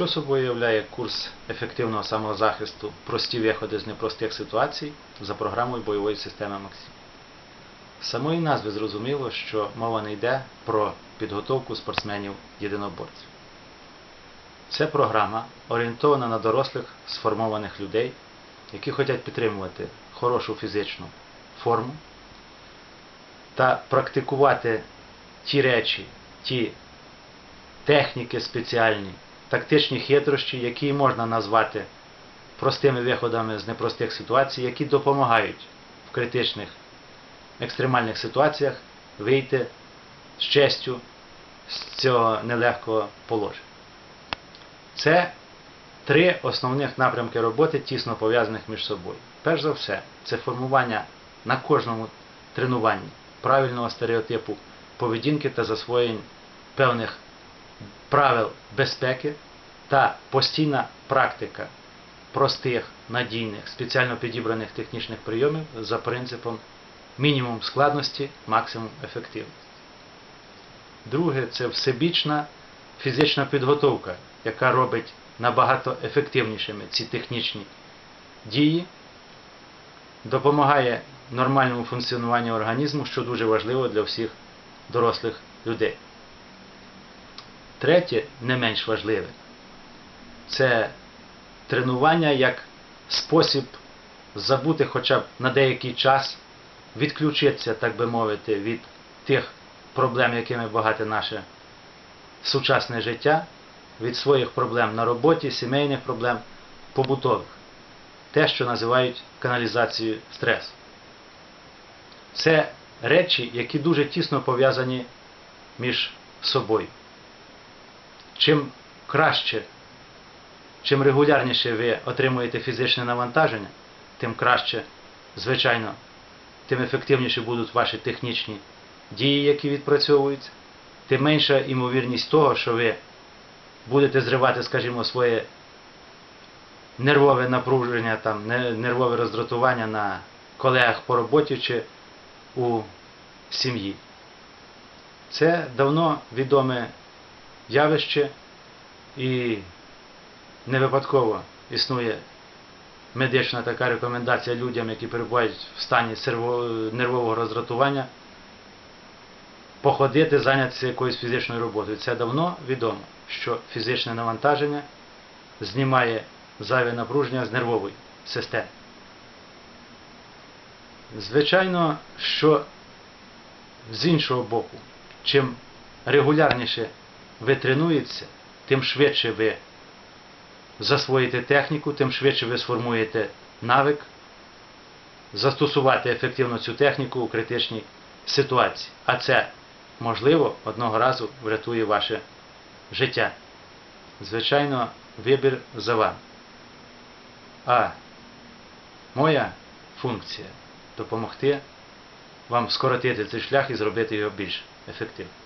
Що собою являє курс ефективного самозахисту прості виходи з непростих ситуацій за програмою бойової системи Максим? З самої назви зрозуміло, що мова не йде про підготовку спортсменів-єдиноборців. Це програма орієнтована на дорослих сформованих людей, які хочуть підтримувати хорошу фізичну форму та практикувати ті речі, ті техніки спеціальні, тактичні хитрощі, які можна назвати простими виходами з непростих ситуацій, які допомагають в критичних екстремальних ситуаціях вийти з честю з цього нелегкого положення. Це три основних напрямки роботи, тісно пов'язаних між собою. Перш за все, це формування на кожному тренуванні правильного стереотипу поведінки та засвоєнь певних правил безпеки та постійна практика простих, надійних, спеціально підібраних технічних прийомів за принципом мінімум складності, максимум ефективності. Друге це всебічна фізична підготовка, яка робить набагато ефективнішими ці технічні дії, допомагає нормальному функціонуванню організму, що дуже важливо для всіх дорослих людей. Третє, не менш важливе, це тренування як спосіб забути хоча б на деякий час, відключитися, так би мовити, від тих проблем, якими багате наше сучасне життя, від своїх проблем на роботі, сімейних проблем, побутових. Те, що називають каналізацією стресу. Це речі, які дуже тісно пов'язані між собою. Чим краще, чим регулярніше ви отримуєте фізичне навантаження, тим краще, звичайно, тим ефективніше будуть ваші технічні дії, які відпрацьовуються, тим менша ймовірність того, що ви будете зривати, скажімо, своє нервове напруження, там, нервове роздратування на колегах по роботі чи у сім'ї. Це давно відоме явище і не випадково існує медична така рекомендація людям, які перебувають в стані нервового роздратування, походити, зайнятися якоюсь фізичною роботою. Це давно відомо, що фізичне навантаження знімає зайве напруження з нервової системи. Звичайно, що з іншого боку, чим регулярніше ви тренуєтеся, тим швидше ви засвоїте техніку, тим швидше ви сформуєте навик застосувати ефективно цю техніку у критичній ситуації. А це, можливо, одного разу врятує ваше життя. Звичайно, вибір за вами. А моя функція допомогти вам скоротити цей шлях і зробити його більш ефективним.